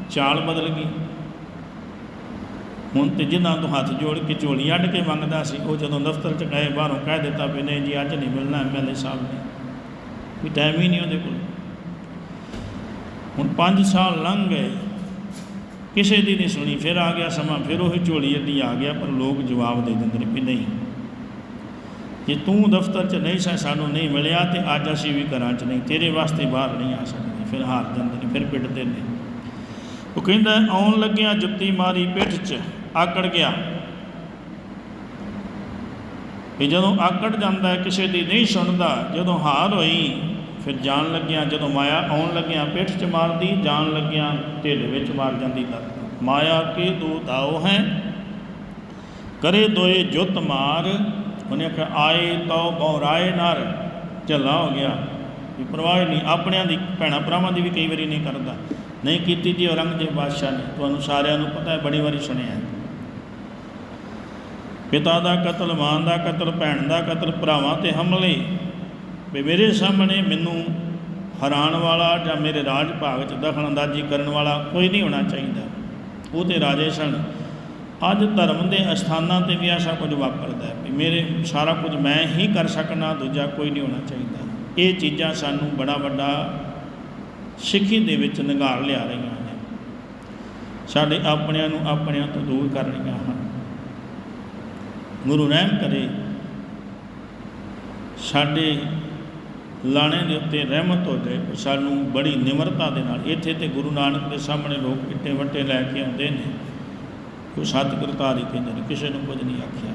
ਚਾਲ ਬਦਲ ਗਈ। ਹੁਣ ਤੇ ਜਿਨ੍ਹਾਂ ਤੋਂ ਹੱਥ ਜੋੜ ਕੇ ਝੋਲੀ ਅੱਡ ਕੇ ਮੰਗਦਾ ਸੀ, ਉਹ ਜਦੋਂ ਦਫ਼ਤਰ ਚ ਗਏ, ਬਾਹਰੋਂ ਕਹਿ ਦਿੱਤਾ ਵੀ ਨਹੀਂ ਜੀ, ਅੱਜ ਨਹੀਂ ਮਿਲਣਾ ਐਮਐਲਏ ਸਾਹਿਬ ਨੇ। ਕੋਈ ਟਾਈਮ ਹੀ ਨਹੀਂ ਉਹਦੇ ਕੋਲ। ਹੁਣ 5 ਸਾਲ ਲੰਘ ਗਏ। ਕਿਸੇ ਦੀ ਨਹੀਂ ਸੁਣੀ, ਫਿਰ ਆ ਗਿਆ ਸਮਾਂ, ਫਿਰ ਉਹ ਝੋਲੀ ਅੱਡੀ ਆ ਗਿਆ, ਪਰ ਲੋਕ ਜਵਾਬ ਦੇ ਦਿੰਦੇ ਨੇ ਵੀ ਨਹੀਂ। ਜੇ ਤੂੰ ਦਫ਼ਤਰ 'ਚ ਨਹੀਂ ਸਾ, ਸਾਨੂੰ ਨਹੀਂ ਮਿਲਿਆ ਤੇ ਅੱਜ ਅਸੀਂ ਵੀ ਘਰਾਂ 'ਚ ਨਹੀਂ, ਤੇਰੇ ਵਾਸਤੇ ਬਾਹਰ ਨਹੀਂ ਆ ਸਕਦੇ। ਫਿਰ ਹਾਰ ਜਾਂਦੇ ਨੇ, ਫਿਰ ਪਿੱਟਦੇ ਨੇ। ਉਹ ਕਹਿੰਦਾ, ਆਉਣ ਲੱਗਿਆ ਜੁੱਤੀ ਮਾਰੀ ਪਿੱਠ 'ਚ। ਆਕੜ ਗਿਆ। ਵੀ ਜਦੋਂ ਆਕੜ ਜਾਂਦਾ ਕਿਸੇ ਦੀ ਨਹੀਂ ਸੁਣਦਾ, ਜਦੋਂ ਹਾਰ ਹੋਈ, ਫਿਰ ਜਾਣ ਲੱਗਿਆ, ਜਦੋਂ ਮਾਇਆ ਆਉਣ ਲੱਗਿਆ, ਪਿੱਠ 'ਚ ਮਾਰਦੀ, ਜਾਣ ਲੱਗਿਆ, ਢਿੱਡ ਵਿੱਚ ਮਾਰ ਜਾਂਦੀ ਲੱਤ ਮਾਇਆ ਕੇ ਦੋ ਦਾਉ ਹੈ? ਕਰੇ ਦੋਏ ਜੁੱਤ ਮਾਰ, ਉਹਨੇ ਆਖਿਆ, ਆਏ ਤੋ ਬੌਰਾਏ ਨਰ, ਝੱਲਾ ਹੋ ਗਿਆ। ਵੀ ਪਰਵਾਹ ਨਹੀਂ, ਆਪਣਿਆਂ ਦੀ, ਭੈਣਾਂ ਭਰਾਵਾਂ ਦੀ ਵੀ ਕਈ ਵਾਰੀ ਨਹੀਂ ਕਰਦਾ। ਨਹੀਂ ਕੀਤੀ ਜੀ, ਔਰੰਗਜ਼ੇਬ ਬਾਦਸ਼ਾਹ ਨੇ, ਤੁਹਾਨੂੰ ਸਾਰਿਆਂ ਨੂੰ ਪਤਾ ਹੈ, ਬੜੀ ਵਾਰੀ ਸੁਣਿਆ ਪਿਤਾ ਦਾ ਕਤਲ, ਮਾਂ ਦਾ ਕਤਲ, ਭੈਣ ਦਾ ਕਤਲ, ਭਰਾਵਾਂ ਤੇ ਹਮਲੇ। ਵੀ ਮੇਰੇ ਸਾਹਮਣੇ ਮੈਨੂੰ ਹੈਰਾਨ ਵਾਲਾ ਜਾਂ ਮੇਰੇ ਰਾਜ ਭਾਗ 'ਚ ਦਖਲ ਅੰਦਾਜ਼ੀ ਕਰਨ ਵਾਲਾ ਕੋਈ ਨਹੀਂ ਹੋਣਾ ਚਾਹੀਦਾ। ਉਹ ਤੇ ਰਾਜੇ ਸਨ। ਅੱਜ ਧਰਮ ਦੇ ਅਸਥਾਨਾਂ ਤੇ ਵੀ ਐਸਾ ਕੁਝ ਵਾਪਰਦਾ ਹੈ। ਵੀ ਮੇਰੇ ਸਾਰਾ ਕੁਝ ਮੈਂ ਹੀ ਕਰ ਸਕਣਾ, ਦੂਜਾ ਕੋਈ ਨਹੀਂ ਹੋਣਾ ਚਾਹੀਦਾ। ਇਹ ਚੀਜ਼ਾਂ ਸਾਨੂੰ ਬੜਾ ਵੱਡਾ ਸਿੱਖੀ ਦੇ ਵਿੱਚ ਨਿਗਾਰ ਲਿਆ ਰਹੀਆਂ ਨੇ। ਸਾਡੇ ਆਪਣਿਆਂ ਨੂੰ ਆਪਣਿਆਂ ਤੋਂ ਦੂਰ ਕਰ ਰਹੀਆਂ ਹਨ। ਗੁਰੂ ਰਹਿਮ ਕਰੇ। ਸਾਡੇ ਲਾਣੇ ਦੇ ਉੱਤੇ ਰਹਿਮਤ ਹੋ ਜਾਏ ਸਾਨੂੰ ਬੜੀ ਨਿਮਰਤਾ ਦੇ ਨਾਲ, ਇੱਥੇ ਤੇ ਗੁਰੂ ਨਾਨਕ ਦੇ ਸਾਹਮਣੇ ਲੋਕ ਇੱਟੇ ਵੱਟੇ ਲੈ ਕੇ ਆਉਂਦੇ ਨੇ। ਕੋਈ ਸਤਿਗੁਰ ਧਾਰੀ ਕਹਿੰਦੇ ਨੇ, ਕਿਸੇ ਨੂੰ ਕੁਝ ਨਹੀਂ ਆਖਿਆ।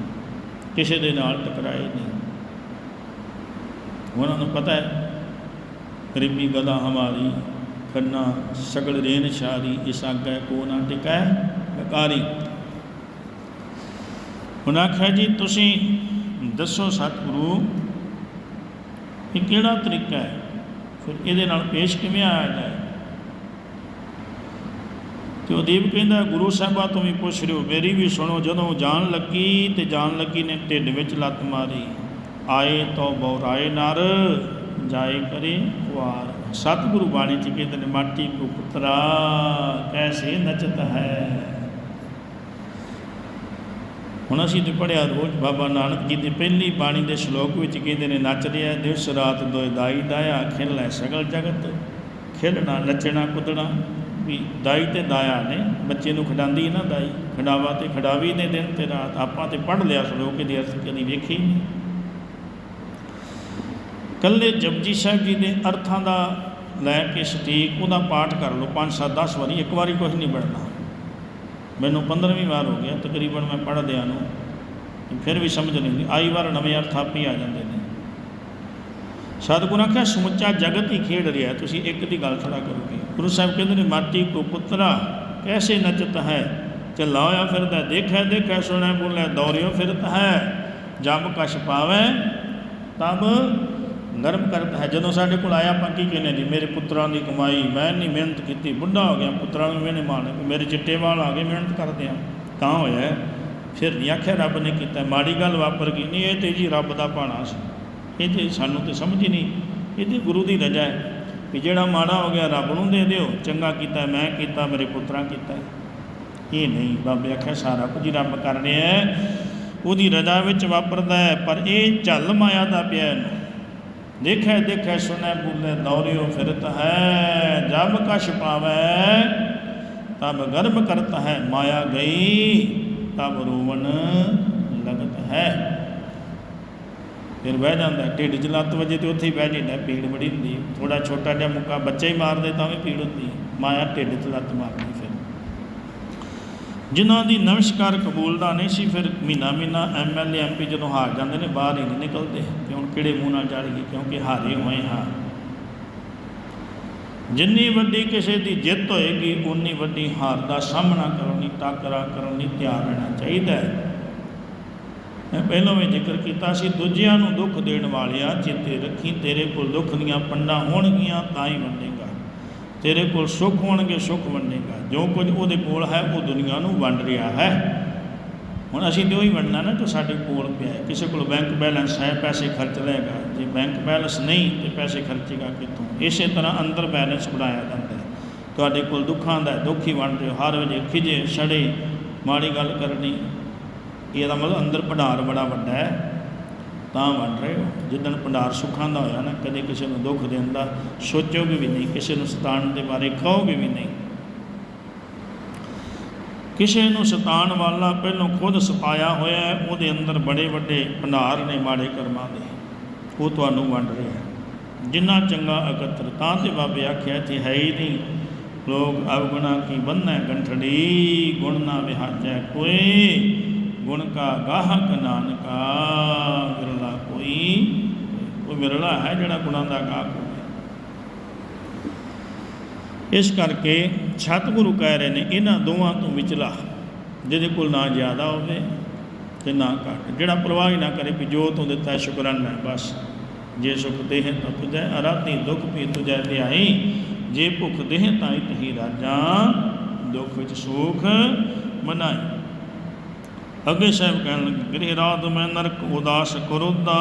ਕਿਸੇ ਦੇ ਨਾਲ ਟਕਰਾਏ ਨਹੀਂ। ਉਹਨਾਂ ਨੂੰ ਪਤਾ ਹੈ, ਗਰੀਬੀ ਗਦਾ ਹਮਾਰੀ, ਖੰਨਾ ਸਗਲ ਰੇਨ ਸ਼ਾਰੀ ਇਸ ਆਗੈ ਕੋ ਨਾ ਟਿਕੈ ਬਕਾਰੀ ਉਹਨਾਂ ਆਖਿਆ ਜੀ, ਤੁਸੀਂ ਦੱਸੋ ਸਤਿਗੁਰੂ ਇਹ ਕਿਹੜਾ ਤਰੀਕਾ ਹੈ? ਫਿਰ ਇਹਦੇ ਨਾਲ ਪੇਸ਼ ਕਿਵੇਂ ਆਇਆ ਜਾਏ? ਤੇ ਉਹ ਦੀਪ ਕਹਿੰਦਾ, ਗੁਰੂ ਸਾਹਿਬਾ ਤੋਂ ਵੀ ਪੁੱਛ ਰਿਓ, ਮੇਰੀ ਵੀ ਸੁਣੋ, ਜਦੋਂ ਜਾਣ ਲੱਗੀ ਤੇ ਜਾਣ ਲੱਗੀ ਨੇ ਢਿੱਡ ਵਿੱਚ ਲੱਤ ਮਾਰੀ। ਆਏ ਤੋ ਬੌਰਾਏ ਨਰ, ਜਾਏ ਕਰੇ ਖੁਆਰ ਸਤਿਗੁਰੂ ਬਾਣੀ ਚ ਕਹਿੰਦੇ ਨੇ, ਮਾਟੀ ਕੋ ਪੁੱਤਰਾ, ਕੈਸੇ ਨਚਤ ਹੈ? ਹੁਣ ਅਸੀਂ ਤੇ ਪੜਿਆ ਰੋਜ਼ ਬਾਬਾ ਨਾਨਕ ਜੀ ਦੀ ਪਹਿਲੀ ਬਾਣੀ ਦੇ ਸ਼ਲੋਕ ਵਿੱਚ ਕਹਿੰਦੇ ਨੇ, ਨੱਚ ਰਿਹਾ ਦਿਵਸ ਰਾਤ ਦੋਇ ਦਾਈ ਦਾਇਆ, ਖਿਲ ਲੈ ਸਗਲ ਜਗਤ ਖੇਡਣਾ ਨੱਚਣਾ ਕੁੱਦਣਾ। ਵੀ ਦਾਈ ਤੇ ਦਾਇਆ ਨੇ, ਬੱਚੇ ਨੂੰ ਖਿਡਾਉਂਦੀ ਨਾ ਦਾਈ, ਖਿਡਾਵਾ ਤੇ ਖਿਡਾਵੀ ਨੇ ਦਿਨ ਤੇ ਰਾਤ, ਆਪਾਂ ਤੇ ਪੜ੍ਹ ਲਿਆ ਸ਼ਲੋਕ, ਇਹਦੀ ਅਰਥ ਕਦੀ ਵੇਖੀ ਨਹੀਂ ਕੱਲੇ ਜਪਜੀ ਸਾਹਿਬ ਜੀ ਦੇ ਅਰਥਾਂ ਦਾ ਲੈ ਕੇ ਸਟੀਕ, ਉਹਦਾ ਪਾਠ ਕਰ ਲਓ 5 7 10 ਵਾਰੀ, ਇੱਕ ਵਾਰੀ ਕੁਝ ਨਹੀਂ ਬਣਨਾ। ਮੈਨੂੰ 15ਵੀਂ ਵਾਰ ਹੋ ਗਿਆ, ਤਕਰੀਬਨ ਮੈਂ ਪੜ੍ਹਦਿਆਂ ਨੂੰ, ਫਿਰ ਵੀ ਸਮਝ ਨਹੀਂ ਆਉਂਦੀ। ਆਈ ਵਾਰ ਨਵੇਂ ਅਰਥ ਆਪੇ ਆ ਜਾਂਦੇ ਨੇ। ਸਤਿਗੁਰਾਂ ਆਖਿਆ ਸਮੁੱਚਾ ਜਗਤ ਹੀ ਖੇਡ ਰਿਹਾ ਤੁਸੀਂ ਇੱਕ ਦੀ ਗੱਲ ਖੜਾ ਕਰੋਗੇ। ਗੁਰੂ ਸਾਹਿਬ ਕਹਿੰਦੇ ਨੇ, ਮਾਟੀ ਕੋ ਪੁੱਤਰਾ, ਕੈਸੇ ਨਚਤ ਹੈ? ਚੱਲਾ ਹੋਇਆ ਫਿਰਦਾ, ਦੇਖੈ ਦੇਖੈ, ਸੁਣੈ, ਬੋਲੇ ਦੌੜਿਓ ਫਿਰਤ ਹੈ। ਜਬ ਕਛ ਪਾਵੈ, ਤਬ ਨਰਮ ਕਰਤ ਹੈ। ਜਦੋਂ ਸਾਡੇ ਕੋਲ ਆਇਆ ਆਪਾਂ ਕੀ ਕਹਿੰਦੇ ਜੀ, ਮੇਰੇ ਪੁੱਤਰਾਂ ਦੀ ਕਮਾਈ, ਮੈਂ ਨਹੀਂ ਮਿਹਨਤ ਕੀਤੀ, ਬੁੱਢਾ ਹੋ ਗਿਆ, ਪੁੱਤਰਾਂ ਨੂੰ ਮੈਨੇ ਮਾਰਨੇ ਮੇਰੇ ਚਿੱਟੇ ਵਾਲ ਆ ਗਏ, ਮਿਹਨਤ ਕਰਦੇ ਆ। ਤਾਂ ਹੋਇਆ ਫਿਰ ਨਹੀਂ ਆਖਿਆ ਰੱਬ ਨੇ ਕੀਤਾ। ਮਾੜੀ ਗੱਲ ਵਾਪਰ ਗਈ ਨਹੀਂ, ਇਹ ਤੇ ਜੀ ਰੱਬ ਦਾ ਭਾਣਾ ਸੀ। ਇਹ ਤੇ ਸਾਨੂੰ ਤੇ ਸਮਝ ਹੀ ਨਹੀਂ। ਇਹ ਤੇ ਗੁਰੂ ਦੀ ਰਜਾ ਹੈ ਵੀ ਜਿਹੜਾ ਮਾੜਾ ਹੋ ਗਿਆ ਰੱਬ ਨੂੰ ਦੇ ਦਿਓ, ਚੰਗਾ ਕੀਤਾ, ਮੈਂ ਕੀਤਾ, ਮੇਰੇ ਪੁੱਤਰਾਂ ਕੀਤਾ। ਇਹ ਨਹੀਂ, ਬਾਬੇ ਆਖਿਆ ਸਾਰਾ ਕੁਝ ਹੀ ਰੱਬ ਕਰ ਰਿਹਾ ਹੈ। ਉਹਦੀ ਰਜਾ ਵਿੱਚ ਵਾਪਰਦਾ ਹੈ, ਪਰ ਇਹ ਝੱਲ ਮਾਇਆ ਦਾ ਪਿਆ ਇਹਨੂੰ ਦੇਖੈ ਦੇਖੈ ਸੁਨੈ ਬੁਲੇ ਦੌਰਿਓ ਫਿਰਤ ਹੈ ਜਬ ਕਛ ਪਾਵੈ ਤਬ ਗਰਭ ਕਰਤ ਹੈ ਮਾਇਆ ਗਈ ਤਬ ਰੋਵਨ ਲਗਤ ਹੈ। ਫਿਰ ਬਹਿ ਜਾਂਦਾ ਢਿੱਡ 'ਚ ਲੱਤ ਵਜੇ ਤੇ ਉੱਥੇ ਹੀ ਬਹਿ ਜਾਂਦਾ ਹੈ, ਪੀੜ ਬੜੀ ਹੁੰਦੀ ਹੈ। ਥੋੜਾ ਛੋਟਾ ਜਿਹਾ ਮੁੱਕਾ ਬੱਚਾ ਹੀ ਮਾਰਦੇ ਤਾਂ ਵੀ ਪੀੜ ਹੁੰਦੀ ਮਾਇਆ ਢਿੱਡ 'ਚ ਲੱਤ ਮਾਰਦੀ ਜਿਨ੍ਹਾਂ ਦੀ ਨਮਸਕਾਰ ਕਬੂਲਦਾ ਨਹੀਂ ਸੀ, ਫਿਰ ਮਹੀਨਾ ਮਹੀਨਾ ਐਮਐਲਏ ਐਮਪੀ ਜਦੋਂ ਹਾਰ ਜਾਂਦੇ ਨੇ, ਬਾਹਰ ਹੀ ਨਹੀਂ ਨਿਕਲਦੇ। ਕਿ ਹੁਣ ਕਿਹੜੇ ਮੂੰਹ ਨਾਲ ਜਾੜੀਏ ਕਿਉਂਕਿ ਹਾਰੇ ਹੋਏ ਹਾਂ। ਜਿੰਨੀ ਵੱਡੀ ਕਿਸੇ ਦੀ ਜਿੱਤ ਹੋਏਗੀ ਉਨੀ ਵੱਡੀ ਹਾਰ ਦਾ ਸਾਹਮਣਾ ਕਰਨ ਲਈ ਟਾਕਰਾ ਕਰਨ ਲਈ ਤਿਆਰ ਰਹਿਣਾ ਚਾਹੀਦਾ ਹੈ। ਮੈਂ ਪਹਿਲਾਂ ਵੀ ਜ਼ਿਕਰ ਕੀਤਾ ਸੀ, ਦੂਜਿਆਂ ਨੂੰ ਦੁੱਖ ਦੇਣ ਵਾਲਿਆ ਚੇਤੇ ਰੱਖੀ, ਤੇਰੇ ਕੋਲ ਦੁੱਖ ਦੀਆਂ ਪੰਡਾਂ ਹੋਣਗੀਆਂ, ਤਾਂ ਹੀ ਵੰਡੇਗਾ ਤੇਰੇ ਕੋਲ ਸੁੱਖ ਹੋਣਗੇ, ਸੁੱਖ ਵੰਡੇਗਾ ਜੋ ਕੁਝ ਉਹਦੇ ਕੋਲ ਹੈ, ਉਹ ਦੁਨੀਆ ਨੂੰ ਵੰਡ ਰਿਹਾ ਹੈ। ਹੁਣ ਅਸੀਂ ਤੇ ਉਹੀ ਵੰਡਣਾ ਨਾ ਜੋ ਸਾਡੇ ਕੋਲ ਪਿਆ ਹੈ। ਕਿਸੇ ਕੋਲ ਬੈਂਕ ਬੈਲੈਂਸ ਹੈ, ਪੈਸੇ ਖਰਚ ਲਏਗਾ। ਜੇ ਬੈਂਕ ਬੈਲੈਂਸ ਨਹੀਂ, ਤੇ ਪੈਸੇ ਖਰਚੇਗਾ ਕਿੱਥੋਂ? ਇਸੇ ਤਰ੍ਹਾਂ ਅੰਦਰ ਬੈਲੈਂਸ ਬਣਾਇਆ ਜਾਂਦਾ ਹੈ। ਤੁਹਾਡੇ ਕੋਲ ਦੁੱਖਾਂ ਦਾ ਦੁੱਖ ਹੀ ਵੰਡ ਰਹੇ ਹੋ। ਹਰ ਵੇਲੇ ਖਿਜੇ ਛੜੇ, ਮਾੜੀ ਗੱਲ ਕਰਨੀ, ਇਹਦਾ ਮਤਲਬ ਅੰਦਰ ਭੰਡਾਰ ਬੜਾ ਵੱਡਾ ਹੈ। ਤਾਂ ਵੰਡ ਰਹੇ ਹੋ? ਜਿੱਦਣ ਭੰਡਾਰ ਸੁੱਖਾਂ ਦਾ ਹੋਇਆ ਨਾ, ਕਦੇ ਕਿਸੇ ਨੂੰ ਦੁੱਖ ਦੇਣ ਦਾ ਸੋਚੋਗੇ ਵੀ ਨਹੀਂ, ਕਿਸੇ ਨੂੰ ਸਤਾਉਣ ਦੇ ਬਾਰੇ ਕਹੋਗੇ ਵੀ ਨਹੀਂ। ਕਿਸੇ ਨੂੰ ਸਤਾਣ ਵਾਲਾ ਪਹਿਲੋਂ ਖੁਦ ਸਤਾਇਆ ਹੋਇਆ ਹੈ, ਉਹਦੇ ਅੰਦਰ ਬੜੇ ਵੱਡੇ ਭੰਡਾਰ ਨੇ ਮਾੜੇ ਕਰਮਾਂ ਦੇ। ਉਹ ਤੁਹਾਨੂੰ ਵੰਡ ਰਿਹਾ ਹੈ। ਜਿੰਨਾ ਚੰਗਾ ਅਕਤਰ, ਤਾਂ ਤੇ ਬਾਬੇ ਆਖਿਆ ਇੱਥੇ ਹੈ ਹੀ ਨਹੀਂ। ਲੋਕ ਅਵਗੁਣਾ ਕੀ ਬੰਨੈ ਗੰਠੜੀ ਗੁਣ ਨਾ ਵਿਹਾਜੈ ਕੋਈ। ਗੁਣ ਕਾ ਗਾਹਕ ਨਾਨਕਾ, ਵਿਰਲਾ ਕੋਈ ਉਹ ਵਿਰਲਾ ਹੈ ਜਿਹੜਾ ਗੁਣਾਂ ਦਾ ਗਾਹਕ ਹੋਵੇ। ਇਸ ਕਰਕੇ ਸਤਿਗੁਰੂ ਕਹਿ ਰਹੇ ਨੇ, ਇਹਨਾਂ ਦੋਵਾਂ ਤੋਂ ਵਿਚਲਾ, ਜਿਹਦੇ ਕੋਲ ਨਾ ਜ਼ਿਆਦਾ ਹੋਵੇ ਤੇ ਨਾ ਘੱਟ। ਜਿਹੜਾ ਪਰਵਾਹ ਹੀ ਨਾ ਕਰੇ ਵੀ ਜੋ ਤੋਂ ਦਿੱਤਾ ਸ਼ੁਕਰਾਨਾ ਹੈ ਬਸ। ਜੇ ਸੁਖ ਦੇਹ ਤਾਂ ਤੁਜੈ ਅਰਾਤੀ ਦੁਖ ਵੀ ਤੁਜੈ ਧਿਆਈ। ਜੇ ਭੁਖ ਦੇਹ ਤਾਂ ਇਤਹੀ ਰਾਜਾਂ, ਦੁਖ ਵਿੱਚ ਸੁਖ ਮਨਾਏ ਅੱਗੇ ਸਾਹਿਬ ਕਹਿਣ ਲੱਗੇ, ਗ੍ਰਹਿ ਰਾਤ ਮੈਂ ਨਰਕ ਉਦਾਸ ਕਰੋਦਾ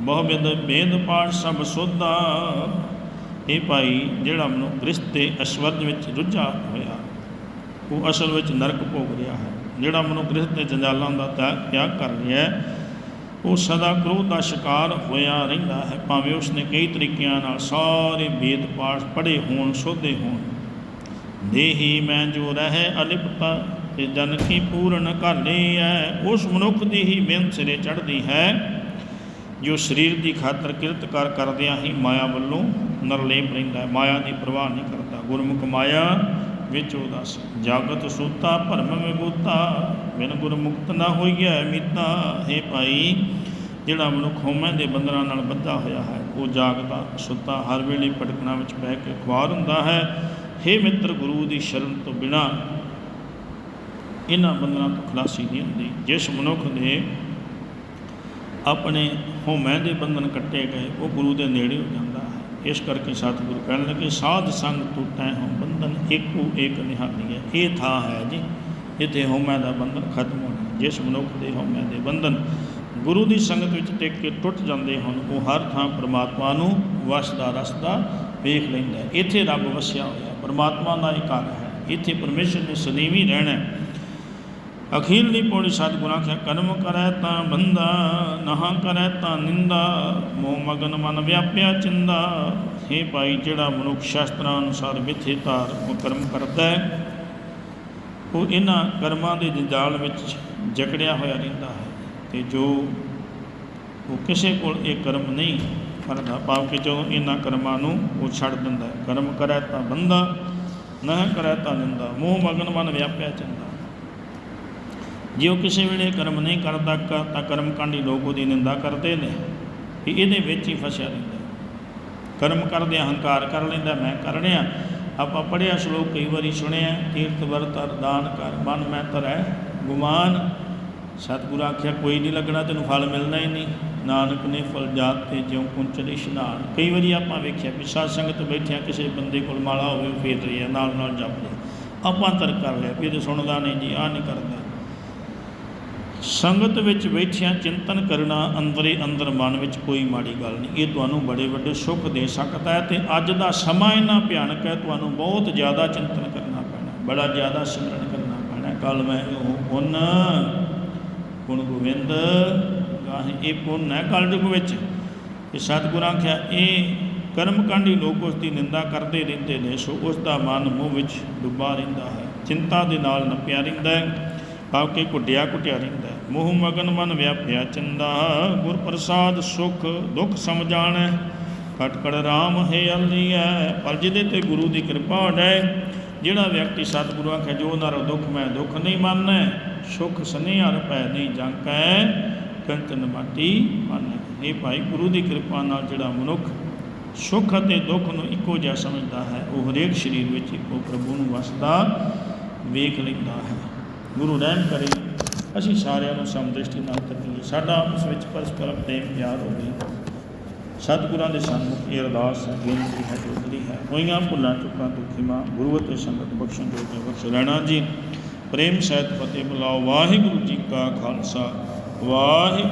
ਬਹੁ ਬਿਦ ਬੇਦ ਪਾਠ ਸਭ ਸੋਧਾ। ਇਹ ਭਾਈ, ਜਿਹੜਾ ਮਨੁ ਗ੍ਰਸਤ ਤੇ ਅਸਵਰਜ ਵਿੱਚ ਰੁੱਝਾ ਹੋਇਆ, ਉਹ ਅਸਲ ਵਿੱਚ ਨਰਕ ਭੋਗ ਰਿਹਾ ਹੈ। ਜਿਹੜਾ ਮਨੁ ਗ੍ਰਸਤ ਤੇ ਜੰਜਾਲਾਂ ਦਾ ਤਿਆਗ ਤਿਆਗ ਕਰ ਰਿਹਾ ਹੈ, ਉਹ ਸਦਾ ਕ੍ਰੋਧ ਦਾ ਸ਼ਿਕਾਰ ਹੋਇਆ ਰਹਿੰਦਾ ਹੈ। ਭਾਵੇਂ ਉਸਨੇ ਕਈ ਤਰੀਕਿਆਂ ਨਾਲ ਸਾਰੇ ਵੇਦ ਪਾਠ ਪੜ੍ਹੇ ਹੋਣ, ਸੋਧੇ ਹੋਣ। ਦੇਹੀ ਮੈਂ ਜੋ ਰਹਿ ਅਲਿਪਤਾ ਤੇ ਜਨ ਕੀ ਪੂਰਨ ਘਾਲੇ ਹੈ ਉਸ ਮਨੁੱਖ ਦੀ ਹੀ ਮਿਹਨਤ ਸਿਰੇ ਚੜ੍ਹਦੀ ਹੈ, ਜੋ ਸਰੀਰ ਦੀ ਖਾਤਰ ਕਿਰਤ ਕਰ ਕਰਦਿਆਂ ਹੀ ਮਾਇਆ ਵੱਲੋਂ ਨਰਲੇਪ ਰਹਿੰਦਾ ਮਾਇਆ ਦੀ ਪਰਵਾਹ ਨਹੀਂ ਕਰਦਾ। ਗੁਰਮੁਖ ਮਾਇਆ ਵਿੱਚ ਉਦਾਸ। ਜਾਗਤ ਸੂਤਾ, ਭਰਮ ਵਿਭੂਤਾ, ਬਿਨ ਗੁਰਮੁਕਤ ਨਾ ਹੋਈਐ ਮੀਤਾ। ਹੈ ਭਾਈ, ਜਿਹੜਾ ਮਨੁੱਖ ਹਉਮੈ ਦੇ ਬੰਧਨਾਂ ਨਾਲ ਬੱਧਾ ਹੋਇਆ ਹੈ, ਉਹ ਜਾਗਦਾ, ਸੁੱਤਾ, ਹਰ ਵੇਲੇ ਭਟਕਣਾ ਵਿੱਚ ਪੈ ਕੇ ਖੁਆਰ ਹੁੰਦਾ ਹੈ। ਹੇ ਮਿੱਤਰ ਗੁਰੂ ਦੀ ਸ਼ਰਨ ਤੋਂ ਬਿਨਾ ਇਹਨਾਂ ਬੰਧਨਾਂ ਤੋਂ ਖਲਾਸੀ ਨਹੀਂ ਹੁੰਦੀ। ਜਿਸ ਮਨੁੱਖ ਨੇ ਆਪਣੇ ਹਉਮੈ ਦੇ ਬੰਧਨ ਕੱਟੇ ਗਏ, ਉਹ ਗੁਰੂ ਦੇ ਨੇੜੇ ਹੋ ਜਾਂਦਾ ਹੈ। ਇਸ ਕਰਕੇ ਸਤਿਗੁਰੂ ਕਹਿਣ ਲੱਗੇ, ਸਾਧ ਸੰਗ ਟੁੱਟੈ ਹਉ ਬੰਧਨ, ਏਕੋ ਏਕ ਨਿਹਾਲੀ ਹੈ। ਇਹ ਥਾਂ ਹੈ ਜੀ, ਇੱਥੇ ਹਉਮੈ ਦਾ ਬੰਧਨ ਖਤਮ ਹੋਣਾ ਜਿਸ ਮਨੁੱਖ ਦੇ ਹਉਮੈ ਦੇ ਬੰਧਨ ਗੁਰੂ ਦੀ ਸੰਗਤ ਵਿੱਚ ਟਿਕ ਕੇ ਟੁੱਟ ਜਾਂਦੇ ਹਨ, ਉਹ ਹਰ ਥਾਂ ਪ੍ਰਮਾਤਮਾ ਨੂੰ ਵਸਦਾ ਰਸਦਾ ਵੇਖ ਲੈਂਦਾ ਇੱਥੇ ਰੱਬ ਵਸਿਆ ਹੋਇਆ ਪ੍ਰਮਾਤਮਾ ਦਾ ਹੀ ਘਰ ਹੈ। ਇੱਥੇ ਪਰਮੇਸ਼ਰ ਨੇ ਸਦੀਵੀ ਰਹਿਣਾ ਹੈ ਅਖੀਰਲੀ ਪੌੜੀ ਸਤਿਗੁਰਾਂ ਆਖਿਆ, ਕਰਮ ਕਰੈ ਤਾਂ ਬੰਦਾ, ਨਹਾ ਕਰੈ ਤਾਂ ਨਿੰਦਾ, ਮੋਹ ਮਗਨ ਮਨ ਵਿਆਪਿਆ ਚਿੰਦਾ। ਹੇ ਭਾਈ, ਜਿਹੜਾ ਮਨੁੱਖ ਸ਼ਾਸਤਰਾਂ ਅਨੁਸਾਰ ਮਿੱਥੇ ਧਾਰ ਉਹ ਕਰਮ ਕਰਦਾ ਹੈ, ਉਹ ਇਹਨਾਂ ਕਰਮਾਂ ਦੇ ਜੰਜਾਲ ਵਿੱਚ ਜਕੜਿਆ ਹੋਇਆ ਰਹਿੰਦਾ ਹੈ। ਤੇ ਜੋ ਉਹ ਕਿਸੇ ਕੋਲ ਇਹ ਕਰਮ ਨਹੀਂ ਕਰਦਾ ਭਾਵ ਕਿ ਜਦੋਂ ਇਹਨਾਂ ਕਰਮਾਂ ਨੂੰ ਉਹ ਛੱਡ ਦਿੰਦਾ ਹੈ। ਕਰਮ ਕਰੈ ਤਾਂ ਬੰਦਾ, ਨਹ ਕਰੈ ਤਾਂ ਨਿੰਦਾ, ਮੋਹ ਮਗਨ ਮਨ ਵਿਆਪਿਆ ਚਿੰਦਾ। ਜੇ ਉਹ ਕਿਸੇ ਵੇਲੇ ਕਰਮ ਨਹੀਂ ਕਰਦਾ ਕ- ਤਾਂ ਕਰਮ ਕਾਂਡੀ ਲੋਕ ਉਹਦੀ ਨਿੰਦਾ ਕਰਦੇ ਨੇ। ਕਿ ਇਹਦੇ ਵਿੱਚ ਹੀ ਫਸਿਆ ਰਹਿੰਦਾ। ਕਰਮ ਕਰਦੇ ਹੰਕਾਰ ਕਰ ਲੈਂਦਾ, ਮੈਂ ਕਰ ਕਰਨਿਆ ਆਪਾਂ ਪੜਿਆ ਸ਼ਲੋਕ ਕਈ ਵਾਰੀ ਸੁਣਿਆ, ਤੀਰਥ ਵਰਤ ਅਰਦਾਨ ਕਰ, ਮਨ ਮੈਂ ਤਰੈ ਗੁਮਾਨ। ਸਤਿਗੁਰ ਆਖਿਆ, ਕੋਈ ਨਹੀਂ ਲੱਗਣਾ, ਤੈਨੂੰ ਫਲ ਮਿਲਣਾ ਹੀ ਨਹੀਂ। ਨਾਨਕ ਨੇ ਫਲ ਜਾਤ ਤੇ ਜਿਉ ਕੁੰਚਲ ਇਸ਼ਨਾਨ। ਕਈ ਵਾਰੀ ਆਪਾਂ ਵੇਖਿਆ ਵੀ ਸਾਧ ਸੰਗਤ ਬੈਠਿਆ, ਕਿਸੇ ਬੰਦੇ ਕੋਲ ਮਾਲਾ ਹੋਵੇ, ਉਹ ਫੇਰ ਰਹੀ ਹੈ ਨਾਲ ਨਾਲ ਜਪ ਰਿਹਾ ਆਪਾਂ ਤਰਕ ਕਰ ਲਿਆ ਵੀ ਇਹ ਸੁਣਦਾ ਨਹੀਂ ਜੀ ਆ ਨਹੀਂ ਕਰਦਾ। ਸੰਗਤ ਵਿੱਚ ਬੈਠਿਆਂ ਚਿੰਤਨ ਕਰਨਾ ਅੰਦਰੇ ਅੰਦਰ ਮਨ ਵਿੱਚ ਕੋਈ ਮਾੜੀ ਗੱਲ ਨਹੀਂ। ਇਹ ਤੁਹਾਨੂੰ ਬੜੇ ਵੱਡੇ ਸੁੱਖ ਦੇ ਸਕਦਾ ਹੈ ਤੇ ਅੱਜ ਦਾ ਸਮਾਂ ਇੰਨਾ ਭਿਆਨਕ ਹੈ, ਤੁਹਾਨੂੰ ਬਹੁਤ ਜ਼ਿਆਦਾ ਚਿੰਤਨ ਕਰਨਾ ਪੈਣਾ ਬੜਾ ਜ਼ਿਆਦਾ ਸਿਮਰਨ ਕਰਨਾ ਪੈਣਾ ਕੱਲ ਮੈਂ ਉਹ ਪੁੰਨ ਗੁਣ ਗੋਬਿੰਦ, ਗਾਹੇ, ਇਹ ਪੁੰਨ ਹੈ ਕਲਯੁਗ ਵਿੱਚ। ਇਹ ਸਤਿਗੁਰਾਂ ਆਖਿਆ, ਇਹ ਕਰਮ ਕਾਂਡੀ ਲੋਕ ਉਸ ਦੀ ਨਿੰਦਾ ਕਰਦੇ ਰਹਿੰਦੇ ਨੇ, ਸੋ ਉਸ ਦਾ ਮਨ ਮੋਹ ਵਿੱਚ ਡੁੱਬਾ ਰਹਿੰਦਾ ਹੈ। ਚਿੰਤਾ ਦੇ ਨਾਲ ਨੱਪਿਆ ਰਹਿੰਦਾ ਹੈ। ਭਾਵ ਕਿ ਕੁੱਟਿਆ ਕੁੱਟਿਆ ਰਹਿੰਦਾ ਹੈ ਮੋਹ ਮਗਨ ਮਨ ਵਿਆਪਿਆ ਚੰਦਾ। ਗੁਰ ਪ੍ਰਸਾਦ ਸੁਖ ਦੁਖ ਸਮਝਾਣੈ ਕਟ ਕੜ ਰਾਮ ਹੈ ਅਲੀਐ ਪਰ ਜਿਹਦੇ ਤੇ ਗੁਰੂ ਦੀ ਕਿਰਪਾ ਹੋਵੇ ਜਿਹੜਾ ਵਿਅਕਤੀ ਸਤਿਗੁਰੂ ਆਖੇ, ਜੋ ਨਰ ਦੁੱਖ, ਮੈਂ ਦੁੱਖ ਨਹੀਂ ਮੰਨੈ। ਸੁਖ ਸਨੇਹ ਹਰ ਪੈ ਨਹੀਂ ਜਾਂਕੈ ਕੰਚਨ ਮਾਟੀ ਮੰਨੈ। ਇਹ ਭਾਈ ਗੁਰੂ ਦੀ ਕਿਰਪਾ ਨਾਲ ਜਿਹੜਾ ਮਨੁੱਖ ਸੁੱਖ ਅਤੇ ਦੁੱਖ ਨੂੰ ਇੱਕੋ ਜਿਹਾ ਸਮਝਦਾ ਹੈ, ਉਹ ਹਰੇਕ ਸਰੀਰ ਵਿੱਚ ਇੱਕੋ ਪ੍ਰਭੂ ਨੂੰ ਵਸਦਾ, ਵੇਖ ਲੈਂਦਾ ਹੈ। ਗੁਰੂ ਰਹਿਮ ਕਰੇ। ਅਸੀਂ ਸਾਰਿਆਂ ਨੂੰ ਸਮਦ੍ਰਿਸ਼ਟੀ ਨਾਲ ਤੱਕੀਏ। ਸਾਡਾ ਆਪਸ ਵਿੱਚ ਪਰਸਪਰ ਪ੍ਰੇਮ ਪਿਆਰ ਹੋਵੇ ਸਤਿਗੁਰਾਂ ਦੇ ਸਨਮੁਖ ਇਹ ਅਰਦਾਸ ਹੈ, ਬੇਨਤੀ ਹੈ ਜੋਦਰੀ ਹੈ। ਹੋਈਆਂ ਭੁੱਲਾਂ, ਚੁੱਕਾਂ ਤੋਂ ਖਿਮਾ ਗੁਰੂ ਅਤੇ ਸੰਗਤ ਬਖਸ਼ਣ ਜੋਗੇ ਬਖਸ਼ ਰਹਿਣਾ ਜੀ। ਪ੍ਰੇਮ ਸਹਿਤ ਫਤਿਹ ਬੁਲਾਓ। ਵਾਹਿਗੁਰੂ ਜੀ ਕਾ ਖਾਲਸਾ। ਵਾਹਿਗੁਰੂ